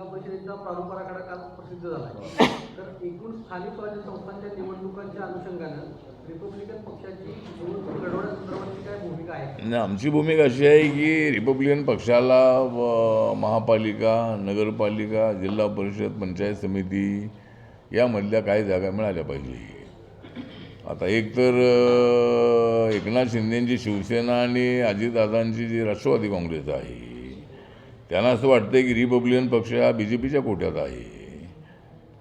जिल्हा परिषदेचा प्रारूप आराखडा काल प्रसिद्ध झाला तर एकूण स्थानिक स्वराज्य संस्थांच्या निवडणुकांच्या अनुषंगानं रिपब्लिकन पक्षाची निवडणूक लढवण्यासंदर्भातची काय भूमिका आहे? आमची भूमिका अशी आहे की रिपब्लिकन पक्षाला महापालिका नगरपालिका जिल्हा परिषद पंचायत समिती यामधल्या काही जागा मिळाल्या पाहिजे. आता एक तर एकनाथ शिंदेची शिवसेना आणि अजितदादांची जी राष्ट्रवादी काँग्रेस आहे त्यांना असं वाटतं की रिपब्लिकन पक्ष हा बी जे पीच्या कोट्यात आहे.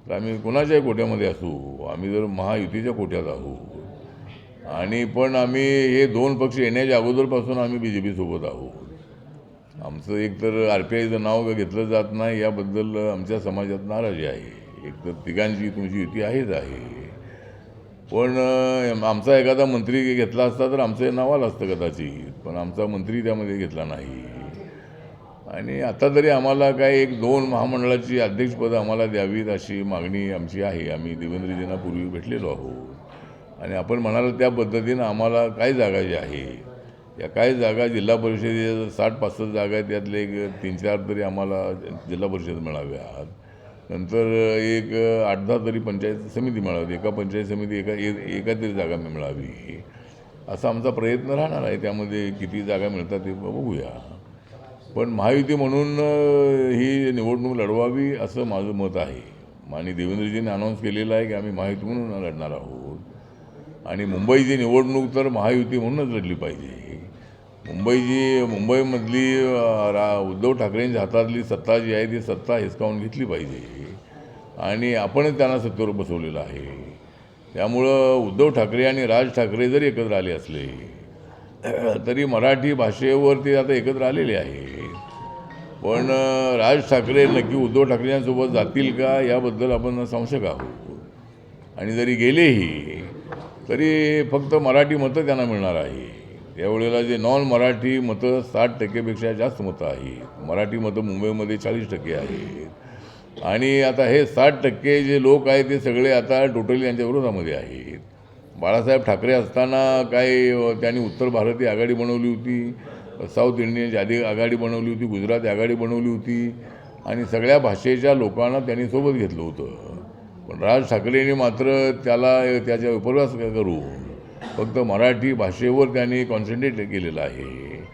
तर आम्ही कोणाच्याही कोट्यामध्ये असू आम्ही जर महायुतीच्या कोट्यात आहोत. आणि पण आम्ही हे दोन पक्ष येण्याच्या अगोदरपासून आम्ही बी जे पीसोबत आहोत. आमचं एक तर आर पी आयचं नाव घेतलं जात नाही याबद्दल आमच्या समाजात नाराजी आहे. एक तर तिघांची तुमची युती आहेच आहे. पण आमचा एखादा मंत्री घेतला असता तर आमचं हे नाव आलं असतं कदाचित. पण आमचा मंत्री त्यामध्ये घेतला नाही. आणि आता तरी आम्हाला काय एक दोन महामंडळाची अध्यक्षपदं आम्हाला द्यावीत अशी मागणी आमची आहे. आम्ही देवेंद्रजींना पूर्वी भेटलेलो आहोत. आणि आपण म्हणाल त्या पद्धतीनं आम्हाला काय जागा जी आहे या काय जागा जिल्हा परिषदेच्या साठ पासष्ट जागा आहेत त्यातले एक तीन चार तरी आम्हाला जिल्हा परिषद मिळाव्यात. नंतर एक आठ दहा तरी पंचायत समिती मिळावी एका पंचायत समिती एका ए- एका तरी जागा मिळावी. असा आमचा प्रयत्न राहणार आहे. त्यामध्ये किती जागा मिळतात ते बघूया. पण महायुती म्हणून ही निवडणूक लढवावी असं माझं मत आहे. माननीय देवेंद्रजींनी अनाऊन्स केलेलं आहे की आम्ही महायुती म्हणून लढणार आहोत. आणि मुंबईची निवडणूक तर महायुती म्हणूनच लढली पाहिजे. मुंबईची मुंबईमधली रा उद्धव ठाकरेंच्या हातातली सत्ता जी आहे ती सत्ता हिसकावून घेतली पाहिजे. आणि आपणच त्यांना सत्तेवर बसवलेलं आहे. त्यामुळं उद्धव ठाकरे आणि राज ठाकरे जरी एकत्र आले असले तरी मराठी भाषेवरती आता एकत्र आलेले आहे. पण राज ठाकरे नक्की उद्धव ठाकरेंसोबत जातील का? याबद्दल आपण संशय आहोत आणि जरी गेलेही तरी फक्त मराठी मतं त्यांना मिळणार आहे. त्यावेळेला जे नॉन मराठी मतं साठ टक्केपेक्षा जास्त मतं आहेत. मराठी मतं मुंबईमध्ये चाळीस टक्के आहेत. आणि आता हे साठ टक्के जे लोक आहेत ते सगळे आता टोटली यांच्या विरोधामध्ये आहेत. बाळासाहेब ठाकरे असताना काही त्यांनी उत्तर भारतीय आघाडी बनवली होती साऊथ इंडियनची आधी आघाडी बनवली होती गुजराती आघाडी बनवली होती आणि सगळ्या भाषेच्या लोकांना त्यांनी सोबत घेतलं होतं. पण राज ठाकरेंनी मात्र त्याला त्याच्या उपवास करून फक्त मराठी भाषेवर त्यांनी कॉन्सन्ट्रेट केलेलं आहे.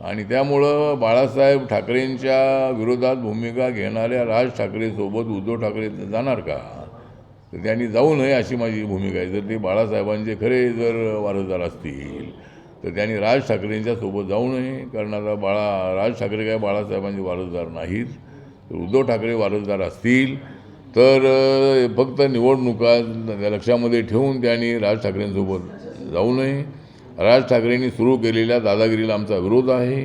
आणि त्यामुळं बाळासाहेब ठाकरेंच्या विरोधात भूमिका घेणाऱ्या राज ठाकरेसोबत उद्धव ठाकरे जाणार का? तर त्यांनी जाऊ नये अशी माझी भूमिका आहे. जर ते बाळासाहेबांचे खरे जर वारसदार असतील तर त्यांनी राज ठाकरेंच्या सोबत जाऊ नये कारण आता बाळा राज ठाकरे काय बाळासाहेबांचे वारसदार नाहीत तर उद्धव ठाकरे वारसदार असतील तर फक्त निवडणुका लक्षामध्ये ठेवून त्यांनी राज ठाकरेंसोबत जाऊ नये राज ठाकरेंनी सुरू केलेल्या दादागिरीला आमचा विरोध आहे.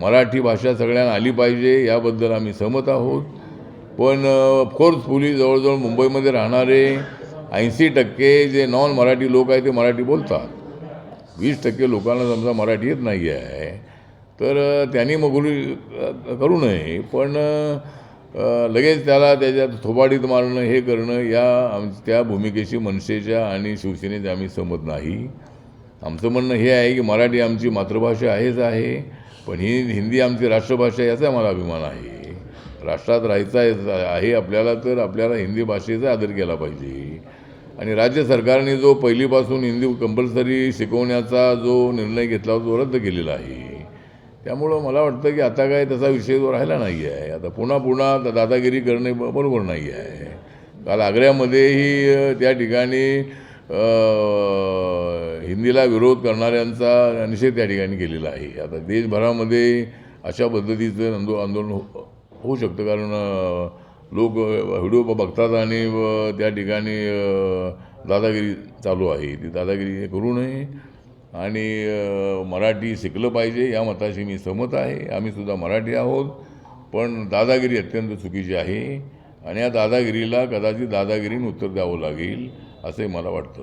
मराठी भाषा सगळ्यांना आली पाहिजे याबद्दल आम्ही सहमत आहोत. पण फोर्सफुली जवळजवळ मुंबईमध्ये राहणारे ऐंशी टक्के जे नॉन मराठी लोक आहेत ते मराठी बोलतात. वीस टक्के लोकांना समजा मराठी येत नाही आहे तर त्यांनी मगुरी करू नये. पण लगेच त्याला त्याच्यात थोबाडीत मारणं हे करणं या आम त्या भूमिकेशी मनसेच्या आणि शिवसेनेच्या आम्ही सहमत नाही. आमचं म्हणणं हे आहे की मराठी आमची मातृभाषा आहेच आहे पण ही हिंदी आमची राष्ट्रभाषा याचा मला अभिमान आहे. राष्ट्रात राहायचा आहे- आहे आपल्याला तर आपल्याला हिंदी भाषेचा आदर केला पाहिजे. आणि राज्य सरकारने जो पहिलीपासून हिंदी कंपल्सरी शिकवण्याचा जो निर्णय घेतला तो रद्द केलेला आहे. त्यामुळं मला वाटतं की आता काय तसा विषय जो राहिला नाही आहे. आता पुन्हा पुन्हा दादागिरी करणे बरोबर नाही आहे. काल आग्र्यामध्येही त्या ठिकाणी हिंदीला विरोध करणाऱ्यांचा निषेध त्या ठिकाणी केलेला आहे. आता देशभरामध्ये अशा पद्धतीचं आंदो आंदोलन हो होऊ शकतं. कारण लोक व्हिडिओ बघतात आणि त्या ठिकाणी दादागिरी चालू आहे. ती दादागिरी करू नये. आणि मराठी शिकलं पाहिजे या मताशी मी सहमत आहे. आम्ही सुद्धा मराठी आहोत. पण दादागिरी अत्यंत चुकीची आहे. आणि या दादागिरीला कदाचित दादागिरीने उत्तर द्यावं लागेल असे मला वाटतं.